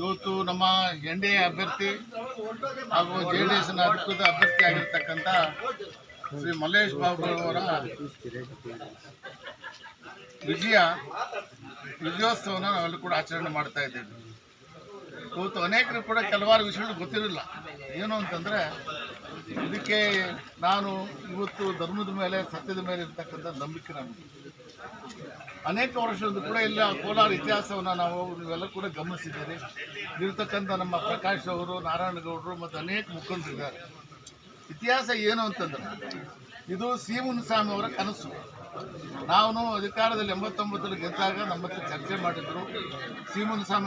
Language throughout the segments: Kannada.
ಇವತ್ತು ನಮ್ಮ ಎನ್ ಡಿ ಎ ಅಭ್ಯರ್ಥಿ ಹಾಗೂ ಜೆ ಡಿ ಎಸ್ನ ಅಧಿಕೃತ ಅಭ್ಯರ್ಥಿ ಆಗಿರ್ತಕ್ಕಂಥ ಶ್ರೀ ಮಲ್ಲೇಶ್ ಬಾಬು ಅವರ ವಿಜಯ ವಿಜಯೋತ್ಸವನ ನಾವೆಲ್ಲೂ ಕೂಡ ಆಚರಣೆ ಮಾಡ್ತಾ ಇದ್ದೇವೆ. ಇವತ್ತು ಅನೇಕರು ಕೂಡ ಕೆಲವಾರು ವಿಷಯಗಳು ಗೊತ್ತಿರಲಿಲ್ಲ. ಏನು ಅಂತಂದರೆ, ಇದಕ್ಕೆ ನಾನು ಇವತ್ತು ಧರ್ಮದ ಮೇಲೆ, ಸತ್ಯದ ಮೇಲೆ ಇರ್ತಕ್ಕಂಥ ನಂಬಿಕೆ ನಮಗೆ ಅನೇಕ ವರ್ಷದಿಂದ ಕೂಡ ಇಲ್ಲ. ಕೋಲಾರ ಇತಿಹಾಸವನ್ನು ನಾವು ಇವೆಲ್ಲ ಕೂಡ ಗಮನಿಸಿದ್ದೀರಿ. ಇರ್ತಕ್ಕಂಥ ನಮ್ಮ ಪ್ರಕಾಶ್ ಅವರು, ನಾರಾಯಣಗೌಡರು ಮತ್ತು ಅನೇಕ ಮುಖಂಡರಿದ್ದಾರೆ ಇತಿಹಾಸ ಏನು ಅಂತಂದ್ರೆ, ಇದು ಸಿ ಮುನಿಸ್ವಾಮಿ ಅವರ ಕನಸು. ನಾವು ಅಧಿಕಾರದಲ್ಲಿ ಎಂಬತ್ತೊಂಬತ್ತರಲ್ಲಿ ಗೆದ್ದಾಗ ನಮ್ಮ ಹತ್ರ ಚರ್ಚೆ ಮಾಡಿದ್ರು. ಸಿ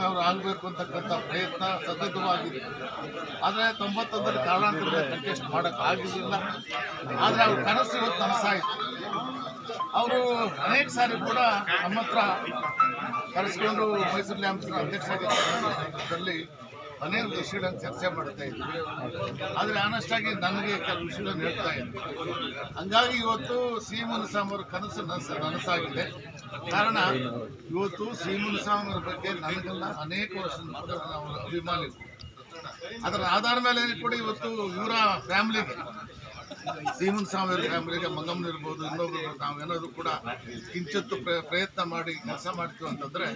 ಅವರು ಆಗಬೇಕು ಅಂತಕ್ಕಂಥ ಪ್ರಯತ್ನ ಸತತವಾಗಿದೆ ಆದರೆ ತೊಂಬತ್ತೊಂದರ ಕಾರಣಾಂತರದಲ್ಲಿ ಕಂಟೆಸ್ಟ್ ಮಾಡೋಕ್ಕಾಗಲಿಲ್ಲ ಆದರೆ ಅವ್ರ ಕನಸು ಇವತ್ತು ನನಸಾಯಿತು. ಅವರು ಅನೇಕ ಸಾರಿ ಕೂಡ ನಮ್ಮ ಹತ್ರ ಕರೆಸ್ಕೊಂಡು ಮೈಸೂರು ಲ್ಯಾಂಬ್ಸ್ನ ಅಧ್ಯಕ್ಷರಾಗಿ ಅನೇಕ ವಿಷಯಗಳನ್ನು ಚರ್ಚೆ ಮಾಡ್ತಾ ಇದ್ವಿ. ಆದರೆ ಆನೆಸ್ಟಾಗಿ ನನಗೆ ಕೆಲವು ವಿಷಯಗಳನ್ನು ಹೇಳ್ತಾ ಇದ್ವಿ ಹಂಗಾಗಿ ಇವತ್ತು ಸಿ ಮುನಿಸ್ವಾಮಿ ಅವರ ಕನಸು ನನಸ ನನಸಾಗಿದೆ. ಕಾರಣ ಇವತ್ತು ಸಿ ಮುನಿಸ್ವಾಮಿ ಅವರ ಬಗ್ಗೆ ನನಗೆಲ್ಲ ಅನೇಕ ಕೂಡ ನಾವು ಅಭಿಮಾನಿ ಅದರ ಆಧಾರ ಮೇಲೆ ಕೂಡ ಇವತ್ತು ಇವರ ಫ್ಯಾಮಿಲಿಗೆ ಸೀಮನ್ ಸ್ವಾಮಿ ಅವ್ರ ಫ್ಯಾಮಿಲಿಗೆ ಮಂಗಮ್ಮನ ಇರ್ಬೋದು, ಇನ್ನೊಬ್ರು ನಾವೇನಾದ್ರು ಕೂಡ ಕಿಂಚಿತ್ತು ಪ್ರ- ಪ್ರಯತ್ನ ಮಾಡಿ ಕೆಲಸ ಮಾಡ್ತೀವಿ ಅಂತಂದ್ರೆ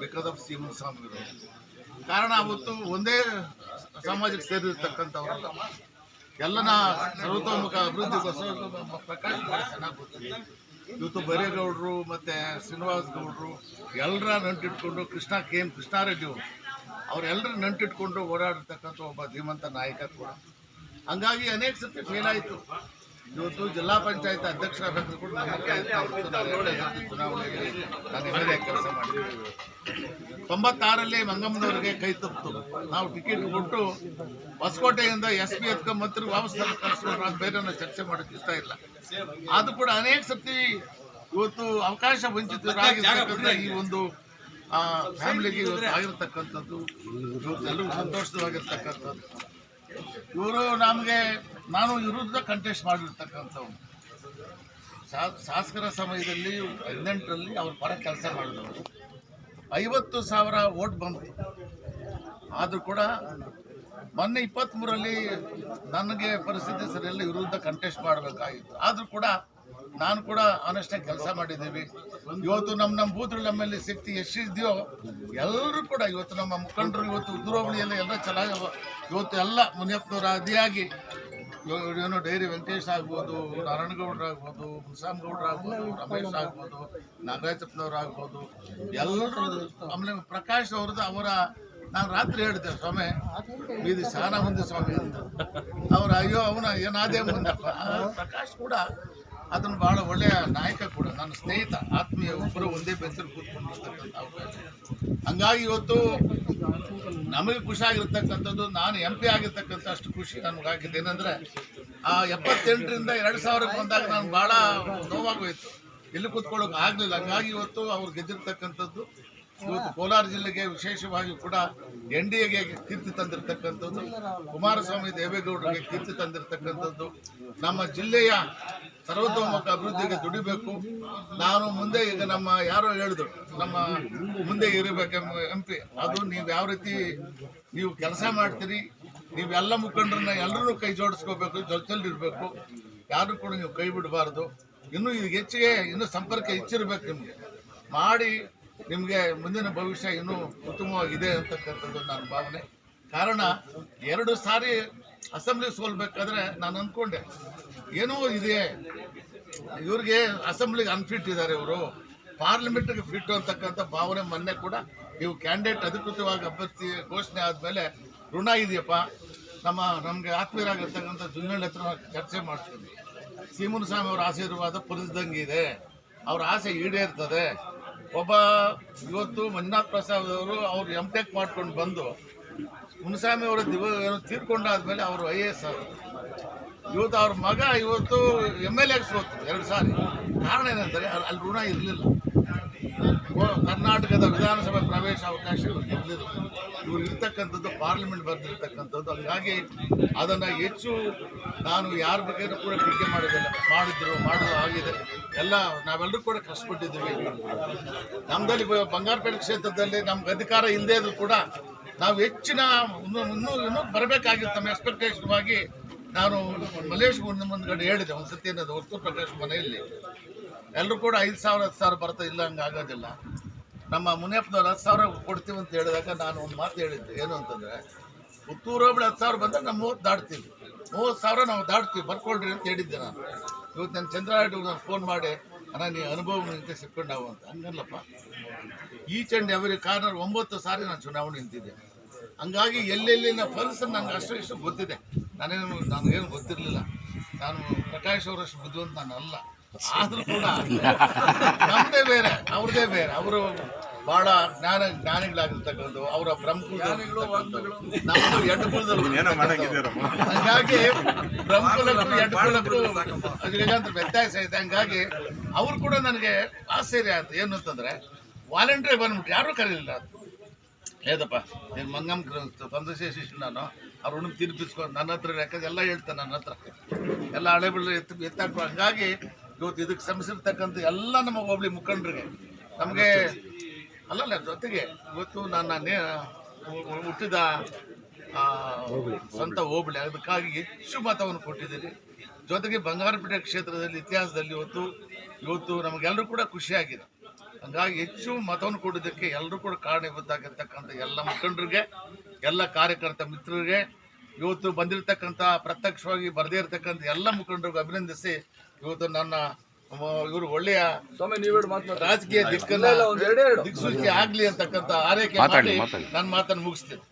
ಬಿಕಾಸ್ ಆಫ್ ಸೀಮನ್ ಸ್ವಾಮಿ ಅವರು ಕಾರಣ ಅವತ್ತು ಒಂದೇ ಸಮಾಜಕ್ಕೆ ಸೇರಿರ್ತಕ್ಕಂಥವ್ರು ಎಲ್ಲನ ಸರ್ವತೋಮುಖ ಅಭಿವೃದ್ಧಿಗೋಸ್ಕರ ಪ್ರಕಾಶ್ ಚೆನ್ನಾಗಿ ಗೊತ್ತಿದೆ ಇವತ್ತು ಬೈರೇಗೌಡರು ಮತ್ತೆ ಶ್ರೀನಿವಾಸ್ ಗೌಡರು ಎಲ್ಲರ ನಂಟಿಟ್ಕೊಂಡು ಕೃಷ್ಣ ಕೆ ಎಂ ಕೃಷ್ಣಾರೆಡ್ಡಿ ಅವರು. ಅವರೆಲ್ಲರ ನಂಟಿಟ್ಕೊಂಡು ಓಡಾಡಿರ್ತಕ್ಕಂಥ ಒಬ್ಬ ಧೀಮಂತ ನಾಯಕ ಕೂಡ. ಹಂಗಾಗಿ ಅನೇಕ ಸತಿ ಫೇಲ್ ಆಯಿತು. ಇವತ್ತು ಜಿಲ್ಲಾ ಪಂಚಾಯತ್ ಅಧ್ಯಕ್ಷರಾಗಬೇಕು ಕೂಡ ಚುನಾವಣೆಗೆ ನಾನು ಕೆಲಸ ಮಾಡಿದ್ದೀನಿ ತೊಂಬತ್ತಾರಲ್ಲಿ ಮಂಗಮ್ಮನವರಿಗೆ ಕೈ ತಪ್ಪಿತು. ನಾವು ಟಿಕೆಟ್ ಕೊಟ್ಟು ಹೊಸಕೋಟೆಯಿಂದ ಎಸ್ ಪಿ ಎತ್ಕೊಂಡ್ ಮಂತ್ರಿ ವಾಪಸ್ ಕಳಿಸ್ಕೊಂಡು ನಾನು ಬೇರೆ ಚರ್ಚೆ ಮಾಡೋಕ್ಕೆ ಇಷ್ಟ ಇಲ್ಲ. ಅದು ಕೂಡ ಅನೇಕ ಸತಿ ಇವತ್ತು ಅವಕಾಶ ವಂಚಿತರಾಗಿರ್ತಕ್ಕಂಥ ಈ ಒಂದು ಫ್ಯಾಮಿಲಿಗೆ ಇವತ್ತು ಆಗಿರ್ತಕ್ಕಂಥದ್ದು ಇವತ್ತು ಎಲ್ಲರೂ ಸಂತೋಷವಾಗಿರ್ತಕ್ಕಂಥದ್ದು. ಇವರು ನಮಗೆ, ನಾನು ವಿರುದ್ಧ ಕಂಟೆಸ್ಟ್ ಮಾಡಿರ್ತಕ್ಕಂಥವ್ರು. ಶಾಸಕರ ಸಮಯದಲ್ಲಿ ಹದಿನೆಂಟರಲ್ಲಿ ಅವ್ರ ಪರ ಕೆಲಸ ಮಾಡಿದವರು. ಐವತ್ತು ಸಾವಿರ ಓಟ್ ಬಂತು. ಆದರೂ ಕೂಡ ಮೊನ್ನೆ ಇಪ್ಪತ್ತ್ಮೂರಲ್ಲಿ ನನಗೆ ಪರಿಸ್ಥಿತಿ ಸರಿಯಲ್ಲಿ, ವಿರುದ್ಧ ಕಂಟೆಸ್ಟ್ ಮಾಡಬೇಕಾಗಿತ್ತು. ಆದರೂ ಕೂಡ ನಾನು ಕೂಡ ಆನೆಸ್ಟಾಗಿ ಕೆಲಸ ಮಾಡಿದ್ದೀವಿ. ಇವತ್ತು ನಮ್ಮ ನಮ್ಮ ಬೂತ್ಗಳು ನಮ್ಮಲ್ಲಿ ಶಕ್ತಿ ಎಷ್ಟಿದೆಯೋ ಎಲ್ಲರೂ ಕೂಡ ಇವತ್ತು ನಮ್ಮ ಮುಖಂಡರು, ಇವತ್ತು ಉದ್ರೋಬಳಿಯಲ್ಲಿ ಎಲ್ಲ ಚೆನ್ನಾಗಿ ಇವತ್ತು ಎಲ್ಲ ಮುನಿಯಪ್ಪನವರ ಅದಿಯಾಗಿ ಏನೋ ಡೈರಿ ವೆಂಕಟೇಶ್ ಆಗ್ಬೋದು, ನಾರಾಯಣಗೌಡ್ರು ಆಗ್ಬೋದು ರಮೇಶ್ ಆಗ್ಬೋದು, ನಾಗರಾಜಪ್ಪನವ್ರು ಆಗ್ಬೋದು ಎಲ್ಲರೂ ಆಮೇಲೆ ಪ್ರಕಾಶ್ ಅವ್ರದ್ದು ಅವರ ನಾನು ರಾತ್ರಿ ಹೇಳಿದೆ ಸ್ವಾಮಿ ಇದು ಶಾನ ಮುಂದೆ ಸ್ವಾಮಿ ಅಂತ. ಅವ್ರ, ಅಯ್ಯೋ, ಅವನ ಏನಾದೇ ಮುಂದಪ್ಪ ಪ್ರಕಾಶ್ ಕೂಡ ಅದನ್ನು ಭಾಳ ಒಳ್ಳೆಯ ನಾಯಕ ಕೂಡ, ನನ್ನ ಸ್ನೇಹಿತ, ಆತ್ಮೀಯ ಒಬ್ಬರು ಒಂದೇ ಬೆಂಚಲ್ಲಿ ಕೂತ್ಕೊಂಡಿರ್ತಕ್ಕಂಥ ಅವಕಾಶ. ಹಂಗಾಗಿ ಇವತ್ತು ನಮಗೆ ಖುಷಿಯಾಗಿರ್ತಕ್ಕಂಥದ್ದು, ನಾನು ಎಂ ಪಿ ಆಗಿರ್ತಕ್ಕಂಥ ಅಷ್ಟು ಖುಷಿ ನನಗಾಗಿದೆ ಏನಂದರೆ, ಆ ಎಪ್ಪತ್ತೆಂಟರಿಂದ ಎರಡು ಸಾವಿರಕ್ಕೆ ಬಂದಾಗ ನಾನು ಭಾಳ ನೋವಾಗೋಯ್ತು. ಎಲ್ಲಿ ಕೂತ್ಕೊಳ್ಳೋಕೆ ಆಗಲಿಲ್ಲ. ಹಂಗಾಗಿ ಇವತ್ತು ಅವ್ರು ಗೆದ್ದಿರ್ತಕ್ಕಂಥದ್ದು, ಇವತ್ತು ಕೋಲಾರ ಜಿಲ್ಲೆಗೆ ವಿಶೇಷವಾಗಿ ಕೂಡ ಎನ್ ಡಿ ಎಗೆ ಕೀರ್ತಿ ತಂದಿರತಕ್ಕಂಥದ್ದು, ಕುಮಾರಸ್ವಾಮಿ ದೇವೇಗೌಡರಿಗೆ ಕೀರ್ತಿ ತಂದಿರತಕ್ಕಂಥದ್ದು. ನಮ್ಮ ಜಿಲ್ಲೆಯ ಸರ್ವತೋಮುಖ ಅಭಿವೃದ್ಧಿಗೆ ದುಡಿಬೇಕು. ನಾನು ಮುಂದೆ ಈಗ ನಮ್ಮ ಯಾರೋ ಹೇಳಿದ್ರು, ನಮ್ಮ ಮುಂದೆ ಇರಬೇಕೆಂಬ ಎಂ ಪಿ ಅದು ನೀವು ಯಾವ ರೀತಿ ನೀವು ಕೆಲಸ ಮಾಡ್ತೀರಿ ನೀವೆಲ್ಲ ಮುಖಂಡರನ್ನ ಎಲ್ಲರೂ ಕೈ ಜೋಡಿಸ್ಕೋಬೇಕು ಜೊತೆಲಿರಬೇಕು ಯಾರು ಕೂಡ ನೀವು ಕೈ ಬಿಡಬಾರ್ದು. ಇನ್ನೂ ಇದು ಹೆಚ್ಚಿಗೆ ಇನ್ನೂ ಸಂಪರ್ಕ ಹೆಚ್ಚಿರ್ಬೇಕು ನಿಮಗೆ. ಮಾಡಿ ನಿಮಗೆ ಮುಂದಿನ ಭವಿಷ್ಯ ಇನ್ನೂ ಉತ್ತಮವಾಗಿದೆ ಅಂತಕ್ಕಂಥದ್ದು ನನ್ನ ಭಾವನೆ. ಕಾರಣ, ಎರಡು ಸಾರಿ ಅಸೆಂಬ್ಲಿ ಸೋಲ್ಬೇಕಾದ್ರೆ ನಾನು ಅಂದ್ಕೊಂಡೆ. ಏನೋ ಇದೆ. ಇವ್ರಿಗೆ ಅಸೆಂಬ್ಲಿಗೆ ಅನ್ಫಿಟ್ ಇದ್ದಾರೆ ಇವರು. ಪಾರ್ಲಿಮೆಂಟ್ಗೆ ಫಿಟ್ ಅಂತಕ್ಕಂಥ ಭಾವನೆ ಮೊನ್ನೆ ಕೂಡ ನೀವು ಕ್ಯಾಂಡಿಡೇಟ್ ಅಧಿಕೃತವಾಗಿ ಅಭ್ಯರ್ಥಿ ಘೋಷಣೆ ಆದಮೇಲೆ ಋಣ ಇದೆಯಪ್ಪ. ನಮ್ಮ, ನಮಗೆ ಆತ್ಮೀಯರಾಗಿರ್ತಕ್ಕಂಥ ಜುನ್ನಳ್ಳಿ ಹತ್ರ ಚರ್ಚೆ ಮಾಡ್ತೀವಿ ಸೀಮುನಸ್ವಾಮಿ ಅವರ ಆಶೀರ್ವಾದ ಪರಿಸಿದಂಗೆ ಇದೆ. ಅವ್ರ ಆಸೆ ಈಡೇರ್ತದೆ. ಒಬ್ಬ ಇವತ್ತು ಮಂಜುನಾಥ್ ಪ್ರಸಾದ್ ಅವರು ಅವ್ರು ಎಂ ಟೆಕ್ ಮಾಡ್ಕೊಂಡು ಬಂದು ಮುನಸ್ವಾಮಿ ಅವರ ದಿವ ತೀರ್ಕೊಂಡಾದ್ಮೇಲೆ ಅವರು ಐ ಎ ಎಸ್ ಆದರು ಇವತ್ತು ಅವ್ರ ಮಗ ಇವತ್ತು ಎಂ ಎಲ್ ಎಕ್ಸ್ ಸೋತು ಎರಡು ಸಾರಿ. ಕಾರಣ ಏನಂದರೆ ಅಲ್ಲಿ ಋಣ ಇರಲಿಲ್ಲ. ಕರ್ನಾಟಕದ ವಿಧಾನಸಭೆ ಪ್ರವೇಶ ಅವಕಾಶ ಇರಲಿಲ್ಲ. ಇವ್ರು ಇರ್ತಕ್ಕಂಥದ್ದು ಪಾರ್ಲಿಮೆಂಟ್ ಬರೆದಿರ್ತಕ್ಕಂಥದ್ದು. ಹಾಗಾಗಿ ಅದನ್ನು ಹೆಚ್ಚು ನಾನು ಯಾರ ಬಗ್ಗೆ ಕೂಡ ಟೀಕೆ ಮಾಡೋದಿಲ್ಲ ಮಾಡಿದ್ರು ಮಾಡೋದು ಆಗಿದೆ. ಎಲ್ಲ ನಾವೆಲ್ಲರೂ ಕೂಡ ಕಷ್ಟಪಟ್ಟಿದ್ದೀವಿ ನಮ್ಮದಲ್ಲಿ ಬಂಗಾರಪೇಟೆ ಕ್ಷೇತ್ರದಲ್ಲಿ ನಮ್ಗೆ ಅಧಿಕಾರ ಇಲ್ಲದೇ ಇದ್ರು ಕೂಡ ನಾವು ಹೆಚ್ಚಿನ, ಇನ್ನೂ ಇನ್ನೂ ಇನ್ನೂ ಬರಬೇಕಾಗಿತ್ತು. ನಮ್ಮ ಎಕ್ಸ್ಪೆಕ್ಟೇಷನ್ ಆಗಿ ನಾನು ಮಲೇಶ್ ಮುಂದೆ ಮುಂದ್ಗಡೆ ಹೇಳಿದೆ, ಒಂದು ಸತಿ ಅನ್ನೋದು ವಸ್ತು ಪ್ರಕಾಶ್ ಮನೆಯಲ್ಲಿ. ಎಲ್ಲರೂ ಕೂಡ ಐದು ಸಾವಿರ, ಹತ್ತು ಸಾವಿರ ಬರ್ತಾ ಇಲ್ಲ, ಹಂಗೆ ಆಗೋದಿಲ್ಲ. ನಮ್ಮ ಮುನಿಯಪ್ಪನವ್ರು ಹತ್ತು ಸಾವಿರ ಕೊಡ್ತೀವಿ ಅಂತ ಹೇಳಿದಾಗ ನಾನು ಒಂದು ಮಾತು ಹೇಳಿದ್ದೆ, ಏನು ಅಂತಂದರೆ ಪುತ್ತೂರು ಹೋಬಳಿ ಹತ್ತು ಸಾವಿರ ಬಂದರೆ ನಾವು ಮೂವತ್ತು ದಾಟ್ತೀವಿ. ಮೂವತ್ತು ಸಾವಿರ ನಾವು ದಾಟ್ತೀವಿ, ಬರ್ಕೊಳ್ರಿ ಅಂತ ಹೇಳಿದ್ದೆ ನಾನು. ಇವತ್ತು ನಾನು ಚಂದ್ರಾಯ್ಡು ನಾನು ಫೋನ್ ಮಾಡಿ, ಅಣ್ಣ, ನೀ ಅನುಭವ ನಿಂತೆ ಸಿಕ್ಕೊಂಡಾವು ಅಂತ. ಹಂಗಲ್ಲಪ್ಪ. ಈಚ್ ಆ್ಯಂಡ್ ಎವ್ರಿ ಕಾರ್ನರ್ ಒಂಬತ್ತು ಸಾರಿ ನಾನು ಚುನಾವಣೆ ನಿಂತಿದ್ದೆ. ಹಂಗಾಗಿ ಎಲ್ಲೆಲ್ಲಿನ ಫಲ್ಸ್ ನನಗೆ ಅಷ್ಟು ಇಷ್ಟು ಗೊತ್ತಿದೆ. ನಾನೇನು ನನಗೇನು ಗೊತ್ತಿರಲಿಲ್ಲ. ನಾನು ಪ್ರಕಾಶ್ ಅವರಷ್ಟು ಬುದ್ಧಿವಂತ ನಾನು ಅಲ್ಲ ಆದರೂ ಕೂಡ ನಮ್ಮದೇ ಬೇರೆ ಅವ್ರದ್ದೇ ಬೇರೆ. ಅವರು ಬಹಳ ಜ್ಞಾನ ಜ್ಞಾನಿಗಳಾಗಿರ್ತಕ್ಕಂಥ ಅವರ ಬ್ರಹ್ಮಕುಲ ನಮ್ಮದು ಎಡ್ಡು ಕುಲದಲ್ಲಿ ಹಂಗಾಗಿ ಬ್ರಹ್ಮಕುಲಕ್ಕೂ ಕುಲಕ್ಕೂ ವ್ಯತ್ಯಾಸ ಇದೆ. ಹಂಗಾಗಿ ಅವ್ರು ಕೂಡ ನನಗೆ ಆಶ್ಚರ್ಯ ಆಯ್ತು. ಏನು ಅಂತಂದ್ರೆ ವಾಲಂಟಿಯರ್ ಬಂದ್ಬಿಟ್ಟು ಯಾರೂ ಕರೀಲಿಲ್ಲ. ಏದಪ್ಪ ನೀನು ಮಂಗಮ್ ತಂದಶೇ ಶಿಷ್ಯ ನಾನು. ಅವ್ರ ಹುಡುಗ ತೀರ್ಪಿಸ್ಕೊಂಡು ನನ್ನ ಹತ್ರ ಯಾಕಂದ್ರೆ ಎಲ್ಲ ಹೇಳ್ತಾನೆ ನನ್ನ ಹತ್ರ. ಎಲ್ಲ ಹಳೆ ಬಿಡ್ಲಿ ಎತ್ತು ಹಾಗಾಗಿ ಹಂಗಾಗಿ ಇವತ್ತು ಇದಕ್ಕೆ ಶ್ರಮಿಸಿರ್ತಕ್ಕಂಥ ಎಲ್ಲ ನಮ್ಮ ಹೋಬಳಿ ಮುಖಂಡ್ರಿಗೆ ನಮಗೆ ಅಲ್ಲಲ್ಲ ಜೊತೆಗೆ ಇವತ್ತು ನಾನು ನೇ ಹುಟ್ಟಿದ ಸ್ವಂತ ಹೋಬಳಿ. ಅದಕ್ಕಾಗಿ ಹೆಚ್ಚು ಮತವನ್ನು ಕೊಟ್ಟಿದ್ದೀರಿ ಜೊತೆಗೆ ಬಂಗಾರಪೇಟೆ ಕ್ಷೇತ್ರದಲ್ಲಿ ಇತಿಹಾಸದಲ್ಲಿ ಇವತ್ತು ಇವತ್ತು ನಮಗೆಲ್ಲರೂ ಕೂಡ ಖುಷಿಯಾಗಿದೆ. ಹಂಗಾಗಿ ಹೆಚ್ಚು ಮತವನ್ನು ಕೊಡೋದಕ್ಕೆ ಎಲ್ಲರೂ ಕೂಡ ಕಾರಣೀಭೂತಾಗಿರ್ತಕ್ಕಂಥ ಎಲ್ಲ ಮುಖಂಡರಿಗೆ ಎಲ್ಲ ಕಾರ್ಯಕರ್ತ ಮಿತ್ರರಿಗೆ ಇವತ್ತು ಬಂದಿರತಕ್ಕಂಥ ಪ್ರತ್ಯಕ್ಷವಾಗಿ ಬರದೇ ಇರತಕ್ಕಂಥ ಎಲ್ಲ ಮುಖಂಡರಿಗೂ ಅಭಿನಂದಿಸಿ ಇವತ್ತು ನನ್ನ ಇವರು ಒಳ್ಳೆಯ ರಾಜಕೀಯ ದಿಕ್ಕನ್ನ ಒಂದ್ ಎರಡೇ ಎರಡು. ದಿಕ್ಸೂಚಿ ಆಗ್ಲಿ ಅಂತಕ್ಕಂಥ ಆರೈಕೆ ಮಾಡಿ. ನನ್ನ ಮಾತನ್ನು ಮುಗಿಸ್ತೀನಿ